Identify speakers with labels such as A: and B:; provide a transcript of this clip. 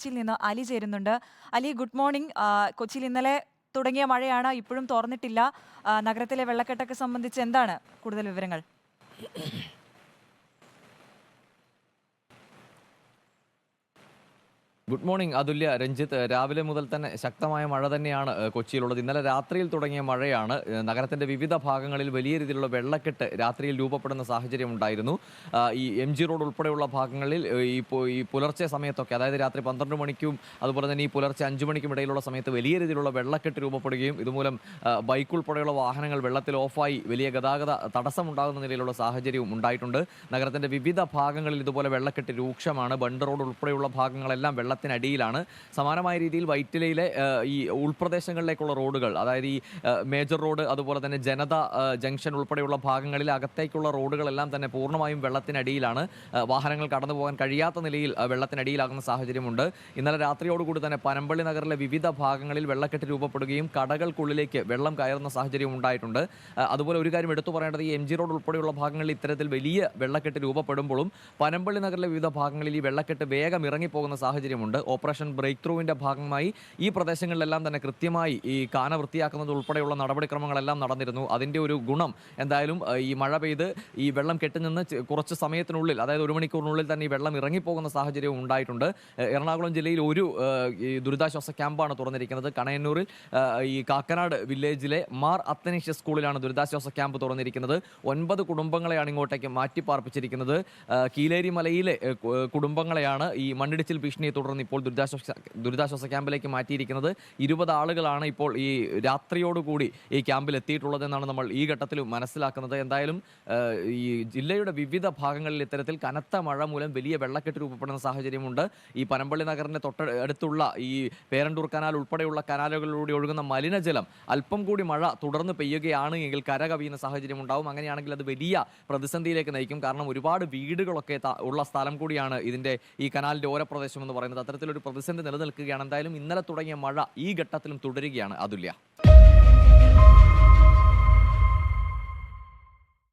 A: കൊച്ചിയിൽ നിന്ന് അലി ചേരുന്നുണ്ട്. Ali good morning. കൊച്ചിയിൽ ഇന്നലെ തുടങ്ങിയ മഴയാണ് ഇപ്പോഴും തുറന്നിട്ടില്ല നഗരത്തിലെ വെള്ളക്കെട്ടൊക്കെ സംബന്ധിച്ച് എന്താണ് കൂടുതൽ വിവരങ്ങൾ?
B: Good morning Athulya Ranjith. രാവിലെ മുതൽ തന്നെ ശക്തമായ മഴ തന്നെയാണ് കൊച്ചിയിലുള്ളത്. ഇന്നലെ രാത്രിയിൽ തുടങ്ങിയ മഴയാണ് നഗരത്തിന്റെ വിവിധ ഭാഗങ്ങളിൽ വലിയ രീതിയിലുള്ള വെള്ളക്കെട്ട് രാത്രിയിൽ രൂപപ്പെടുന്ന സാഹചര്യം ഉണ്ടായിരുന്നു. ഈ എം ജി റോഡ് ഉൾപ്പെടെയുള്ള ഭാഗങ്ങളിൽ ഈ ഈ പുലർച്ചെ സമയത്തൊക്കെ അതായത് രാത്രി പന്ത്രണ്ട് മണിക്കും അതുപോലെ തന്നെ ഈ പുലർച്ചെ അഞ്ചു മണിക്കും ഇടയിലുള്ള സമയത്ത് വലിയ രീതിയിലുള്ള വെള്ളക്കെട്ട് രൂപപ്പെടുകയും ഇതുമൂലം ബൈക്ക് ഉൾപ്പെടെയുള്ള വാഹനങ്ങൾ വെള്ളത്തിൽ ഓഫായി വലിയ ഗതാഗത തടസ്സമുണ്ടാകുന്ന നിലയിലുള്ള സാഹചര്യവും ഉണ്ടായിട്ടുണ്ട്. നഗരത്തിന്റെ വിവിധ ഭാഗങ്ങളിൽ ഇതുപോലെ വെള്ളക്കെട്ട് രൂക്ഷമാണ്. ബണ്ട് റോഡ് ഉൾപ്പെടെയുള്ള ഭാഗങ്ങളെല്ലാം വെള്ളത്തിനടിയിലാണ് സമാനമായ രീതിയിൽ വൈറ്റിലയിലെ ഈ ഉൾപ്രദേശങ്ങളിലേക്കുള്ള റോഡുകൾ അതായത് ഈ മേജർ റോഡ് അതുപോലെ തന്നെ ജനത ജംഗ്ഷൻ ഉൾപ്പെടെയുള്ള ഭാഗങ്ങളിൽ അകത്തേക്കുള്ള റോഡുകളെല്ലാം തന്നെ പൂർണമായും വെള്ളത്തിനടിയിലാണ്. വാഹനങ്ങൾ കടന്നു പോകാൻ കഴിയാത്ത നിലയിൽ വെള്ളത്തിനടിയിലാകുന്ന സാഹചര്യമുണ്ട്. ഇന്നലെ രാത്രിയോടുകൂടി തന്നെ പനമ്പള്ളി നഗറിലെ വിവിധ ഭാഗങ്ങളിൽ വെള്ളക്കെട്ട് രൂപപ്പെടുകയും കടകൾക്കുള്ളിലേക്ക് വെള്ളം കയറുന്ന സാഹചര്യം ഉണ്ടായിട്ടുണ്ട്. അതുപോലെ ഒരു കാര്യം എടുത്തു പറയേണ്ടത് ഈ എം ജി റോഡ് ഉൾപ്പെടെയുള്ള ഭാഗങ്ങളിൽ ഇത്തരത്തിൽ വലിയ വെള്ളക്കെട്ട് രൂപപ്പെടുമ്പോഴും പനമ്പള്ളി നഗറിലെ വിവിധ ഭാഗങ്ങളിൽ ഈ വെള്ളക്കെട്ട് വേഗം ഇറങ്ങിപ്പോകുന്ന സാഹചര്യമുണ്ട്. ഓപ്പറേഷൻ ബ്രേക്ക് ത്രൂവിന്റെ ഭാഗമായി ഈ പ്രദേശങ്ങളിലെല്ലാം തന്നെ കൃത്യമായി ഈ കാന വൃത്തിയാക്കുന്നത് ഉൾപ്പെടെയുള്ള നടപടിക്രമങ്ങളെല്ലാം നടന്നിരുന്നു. അതിന്റെ ഒരു ഗുണം എന്തായാലും ഈ മഴ പെയ്ത് ഈ വെള്ളം കെട്ടിനിന്ന് നിന്ന് കുറച്ച് സമയത്തിനുള്ളിൽ അതായത് ഒരു മണിക്കൂറിനുള്ളിൽ തന്നെ ഈ വെള്ളം ഇറങ്ങിപ്പോകുന്ന സാഹചര്യവും ഉണ്ടായിട്ടുണ്ട്. എറണാകുളം ജില്ലയിൽ ഒരു ദുരിതാശ്വാസ ക്യാമ്പാണ് തുറന്നിരിക്കുന്നത്. കണയന്നൂരിൽ ഈ കാക്കനാട് വില്ലേജിലെ മാർ അത്തനീഷ്യ സ്കൂളിലാണ് ദുരിതാശ്വാസ ക്യാമ്പ് തുറന്നിരിക്കുന്നത്. ഒൻപത് കുടുംബങ്ങളെയാണ് ഇങ്ങോട്ടേക്ക് മാറ്റി പാർപ്പിച്ചിരിക്കുന്നത് കീലേരി മലയിലെ കുടുംബങ്ങളെയാണ് ഈ മണ്ണിടിച്ചിൽ ഭീഷണിയെ തുടർന്ന് ഇപ്പോൾ ദുരിതാശ്വാസ ദുരിതാശ്വാസ ക്യാമ്പിലേക്ക് മാറ്റിയിരിക്കുന്നത്. ഇരുപത് ആളുകളാണ് ഇപ്പോൾ ഈ രാത്രിയോടുകൂടി ഈ ക്യാമ്പിൽ എത്തിയിട്ടുള്ളതെന്നാണ് നമ്മൾ ഈ ഘട്ടത്തിൽ മനസ്സിലാക്കുന്നത്. എന്തായാലും ഈ ജില്ലയുടെ വിവിധ ഭാഗങ്ങളിൽ ഇത്തരത്തിൽ കനത്ത മഴ മൂലം വലിയ വെള്ളക്കെട്ട് രൂപപ്പെടുന്ന സാഹചര്യമുണ്ട്. ഈ പനമ്പള്ളി നഗറിന്റെ തൊട്ട അടുത്തുള്ള ഈ പേരണ്ടൂർ കനാൽ ഉൾപ്പെടെയുള്ള കനാലുകളിലൂടെ ഒഴുകുന്ന മലിനജലം അല്പം കൂടി മഴ തുടർന്ന് പെയ്യുകയാണ് എങ്കിൽ കര കവിയുന്ന സാഹചര്യം ഉണ്ടാവും അങ്ങനെയാണെങ്കിൽ അത് വലിയ പ്രതിസന്ധിയിലേക്ക് നയിക്കും. കാരണം ഒരുപാട് വീടുകളൊക്കെ ഉള്ള സ്ഥലം കൂടിയാണ് ഇതിന്റെ ഈ കനാലിന്റെ ഓരോ പ്രദേശം എന്ന് പറയുന്നത്. നിൽക്കുന്നത് അത്തരത്തിലൊരു പ്രതിസന്ധി നിലനിൽക്കുകയാണ്. എന്തായാലും ഇന്നലെ തുടങ്ങിയ മഴ ഈ ഘട്ടത്തിലും തുടരുകയാണ് അതുല്യ.